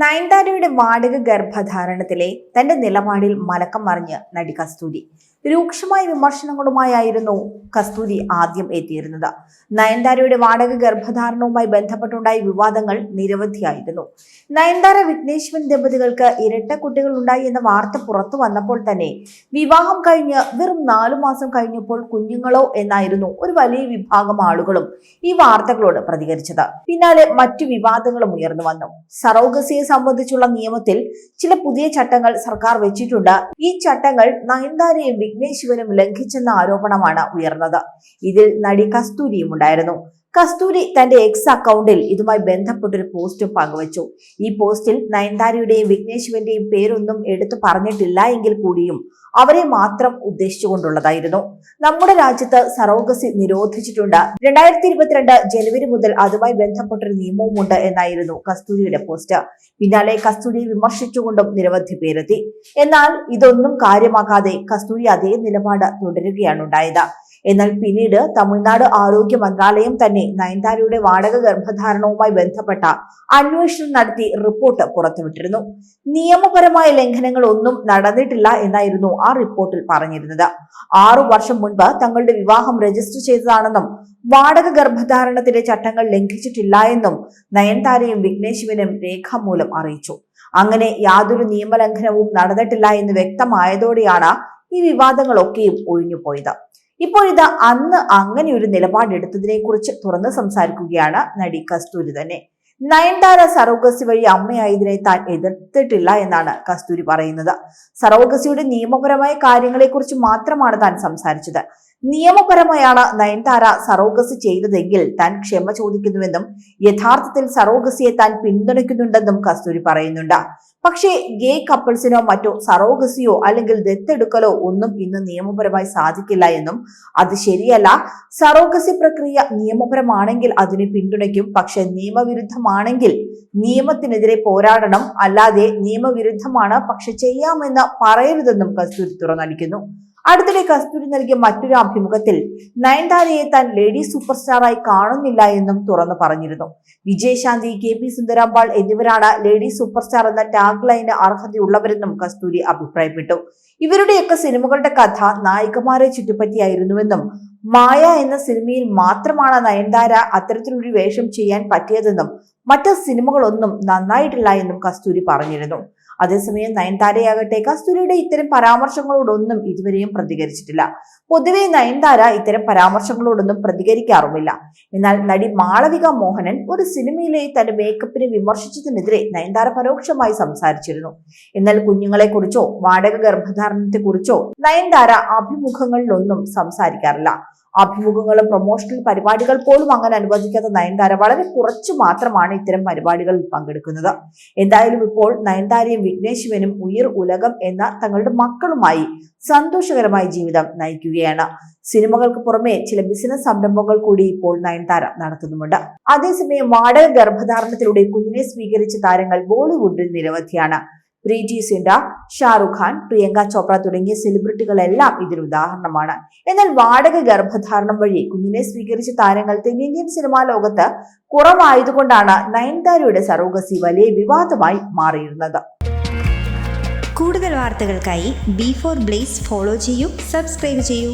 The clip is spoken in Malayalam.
നയൻതാരയുടെ വാടക ഗർഭധാരണത്തിലെ തന്റെ നിലപാടിൽ മലക്കം മറിഞ്ഞ് നടി കസ്തൂരി. രൂക്ഷമായ വിമർശനങ്ങളുമായിരുന്നു കസ്തൂരി ആദ്യം എത്തിയിരുന്നത്. നയൻതാരയുടെ വാടക ഗർഭധാരണവുമായി ബന്ധപ്പെട്ടുണ്ടായ വിവാദങ്ങൾ നിരവധിയായിരുന്നു. നയൻതാര വിഘ്നേശ്വൻ ദമ്പതികൾക്ക് ഇരട്ട കുട്ടികൾ ഉണ്ടായി എന്ന വാർത്ത പുറത്തു വന്നപ്പോൾ തന്നെ വിവാഹം കഴിഞ്ഞ് വെറും നാലു മാസം കഴിഞ്ഞപ്പോൾ കുഞ്ഞുങ്ങളോ എന്നായിരുന്നു ഒരു വലിയ വിഭാഗം ആളുകളും ഈ വാർത്തകളോട് പ്രതികരിച്ചത്. പിന്നാലെ മറ്റു വിവാദങ്ങളും ഉയർന്നു വന്നു. സറോഗസിയെ സംബന്ധിച്ചുള്ള നിയമത്തിൽ ചില പുതിയ ചട്ടങ്ങൾ സർക്കാർ വെച്ചിട്ടുണ്ട്. ഈ ചട്ടങ്ങൾ നയൻതാരയും വിഘ്നേശ്വരും ലംഘിച്ചെന്ന ആരോപണമാണ് ഉയർന്നത്. ഇതിൽ നടി കസ്തൂരിയും ഉണ്ടായിരുന്നു. കസ്തൂരി തന്റെ എക്സ് അക്കൗണ്ടിൽ ഇതുമായി ബന്ധപ്പെട്ടൊരു പോസ്റ്റും പങ്കുവച്ചു. ഈ പോസ്റ്റിൽ നയൻതാരയുടെയും വിഘ്നേശുവിന്റെയും പേരൊന്നും എടുത്തു പറഞ്ഞിട്ടില്ല എങ്കിൽ കൂടിയും അവരെ മാത്രം ഉദ്ദേശിച്ചുകൊണ്ടുള്ളതായിരുന്നു. നമ്മുടെ രാജ്യത്ത് സറോഗസി നിരോധിച്ചിട്ടുണ്ട്. രണ്ടായിരത്തി ഇരുപത്തിരണ്ട് ജനുവരി മുതൽ അതുമായി ബന്ധപ്പെട്ടൊരു നിയമവുമുണ്ട് എന്നായിരുന്നു കസ്തൂരിയുടെ പോസ്റ്റ് പിന്നാലെ കസ്തൂരിയെ വിമർശിച്ചുകൊണ്ടും നിരവധി പേരെത്തി. എന്നാൽ ഇതൊന്നും കാര്യമാക്കാതെ കസ്തൂരി അതേ നിലപാട് തുടരുകയാണ് ഉണ്ടായത്. എന്നാൽ പിന്നീട് തമിഴ്നാട് ആരോഗ്യ മന്ത്രാലയം തന്നെ നയൻതാരയുടെ വാടക ഗർഭധാരണവുമായി ബന്ധപ്പെട്ട അന്വേഷണം നടത്തി റിപ്പോർട്ട് പുറത്തുവിട്ടിരുന്നു. നിയമപരമായ ലംഘനങ്ങൾ ഒന്നും നടന്നിട്ടില്ല എന്നായിരുന്നു ആ റിപ്പോർട്ടിൽ പറഞ്ഞിരുന്നത്. ആറു വർഷം മുൻപ് തങ്ങളുടെ വിവാഹം രജിസ്റ്റർ ചെയ്തതാണെന്നും വാടക ഗർഭധാരണത്തിന്റെ ചട്ടങ്ങൾ ലംഘിച്ചിട്ടില്ല എന്നും നയൻതാരയും വിഘ്നേശിവനും രേഖാമൂലം അറിയിച്ചു. അങ്ങനെ യാതൊരു നിയമലംഘനവും നടന്നിട്ടില്ല എന്ന് വ്യക്തമായതോടെയാണ് ഈ വിവാദങ്ങളൊക്കെയും ഒഴിഞ്ഞുപോയത്. ഇപ്പോഴിത് അന്ന് അങ്ങനെ ഒരു നിലപാടെടുത്തതിനെ കുറിച്ച് തുറന്ന് സംസാരിക്കുകയാണ് നടി കസ്തൂരി തന്നെ. നയൻതാര സറോഗസി വഴി അമ്മയായതിനെ താൻ എതിർത്തിട്ടില്ല എന്നാണ് കസ്തൂരി പറയുന്നത്. സറോഗസിയുടെ നിയമപരമായ കാര്യങ്ങളെക്കുറിച്ച് മാത്രമാണ് താൻ സംസാരിച്ചത്. നിയമപരമായാണ് നയൻതാര സറോഗസി ചെയ്തതെങ്കിൽ താൻ ക്ഷമ ചോദിക്കുന്നുവെന്നും യഥാർത്ഥത്തിൽ സറോഗസിയെ താൻ പിന്തുണയ്ക്കുന്നുണ്ടെന്നും കസ്തൂരി പറയുന്നുണ്ട്. പക്ഷേ ഗേ കപ്പിൾസിനോ മറ്റോ സറോഗസിയോ അല്ലെങ്കിൽ ദത്തെടുക്കലോ ഒന്നും ഇന്ന് നിയമപരമായി സാധിക്കില്ല എന്നും അത് ശരിയല്ല. സറോഗസി പ്രക്രിയ നിയമപരമാണെങ്കിൽ അതിനെ പിന്തുണയ്ക്കും. പക്ഷെ നിയമവിരുദ്ധമാണെങ്കിൽ നിയമത്തിനെതിരെ പോരാടണം. അല്ലാതെ നിയമവിരുദ്ധമാണ് പക്ഷെ ചെയ്യാമെന്ന് പറയരുതെന്നും കസ്തൂരി തുറന്നടിക്കുന്നു. അടുത്തിടെ കസ്തൂരി നൽകിയ മറ്റൊരു അഭിമുഖത്തിൽ നയൻതാരയെ താൻ ലേഡി സൂപ്പർ സ്റ്റാറായി കാണുന്നില്ല എന്നും തുറന്നു പറഞ്ഞിരുന്നു. വിജയശാന്തി കെ പി സുന്ദരാമ്പാൾ എന്നിവരാണ് ലേഡി സൂപ്പർ സ്റ്റാർ എന്ന ടാഗ് ലൈന് അർഹതയുള്ളവരെന്നും കസ്തൂരി അഭിപ്രായപ്പെട്ടു. ഇവരുടെയൊക്കെ സിനിമകളുടെ കഥ നായികമാരെ ചുറ്റിപ്പറ്റിയായിരുന്നുവെന്നും മായ എന്ന സിനിമയിൽ മാത്രമാണ് നയൻതാര അത്തരത്തിലൊരു വേഷം ചെയ്യാൻ പറ്റിയതെന്നും മറ്റ് സിനിമകളൊന്നും നന്നായിട്ടില്ല എന്നും കസ്തൂരി പറഞ്ഞിരുന്നു. അതേസമയം നയൻതാരയാകട്ടെ കസ്തൂരിയുടെ ഇത്തരം പരാമർശങ്ങളോടൊന്നും ഇതുവരെയും പ്രതികരിച്ചിട്ടില്ല. പൊതുവെ നയൻതാര ഇത്തരം പരാമർശങ്ങളോടൊന്നും പ്രതികരിക്കാറുമില്ല. എന്നാൽ നടി മാളവിക മോഹനൻ ഒരു സിനിമയിലെ തന്റെ മേക്കപ്പിനെ വിമർശിച്ചതിനെതിരെ നയൻതാര പരോക്ഷമായി സംസാരിച്ചിരുന്നു. എന്നാൽ കുഞ്ഞുങ്ങളെക്കുറിച്ചോ വാടക ഗർഭധാരണത്തെക്കുറിച്ചോ നയൻതാര അഭിമുഖങ്ങളിലൊന്നും സംസാരിക്കാറില്ല. അഭിമുഖങ്ങളും പ്രൊമോഷണൽ പരിപാടികൾ പോലും അങ്ങനെ അനുവദിക്കാത്ത നയൻതാര വളരെ കുറച്ചു മാത്രമാണ് ഇത്തരം പരിപാടികളിൽ പങ്കെടുക്കുന്നത്. എന്തായാലും ഇപ്പോൾ നയൻതാരയും വിഘ്നേശ്വനും ഉയർ ഉലകം എന്ന തങ്ങളുടെ മക്കളുമായി സന്തോഷകരമായ ജീവിതം നയിക്കുകയാണ്. സിനിമകൾക്ക് പുറമെ ചില ബിസിനസ് സംരംഭങ്ങൾ കൂടി ഇപ്പോൾ നയൻതാര നടത്തുന്നുമുണ്ട്. അതേസമയം വാടക ഗർഭധാരണത്തിലൂടെ കുഞ്ഞിനെ സ്വീകരിച്ച താരങ്ങൾ ബോളിവുഡിൽ നിരവധിയാണ്. പ്രീതി സിൻഡ ഷാറുഖ് ഖാൻ പ്രിയങ്ക ചോപ്ര തുടങ്ങിയ സെലിബ്രിറ്റികളെല്ലാം ഇതിന് ഉദാഹരണമാണ്. എന്നാൽ വാടക ഗർഭധാരണം വഴി കുഞ്ഞിനെ സ്വീകരിച്ച താരങ്ങൾ തെന്നിന്ത്യൻ സിനിമാ ലോകത്ത് കുറവായതുകൊണ്ടാണ് നയൻതാരയുടെ സറോഗസി വലിയ വിവാദമായി മാറിയിരുന്നത്. കൂടുതൽ വാർത്തകൾക്കായി ബി ഫോർ ബ്ലേസ് ഫോളോ ചെയ്യൂ സബ്സ്ക്രൈബ് ചെയ്യൂ.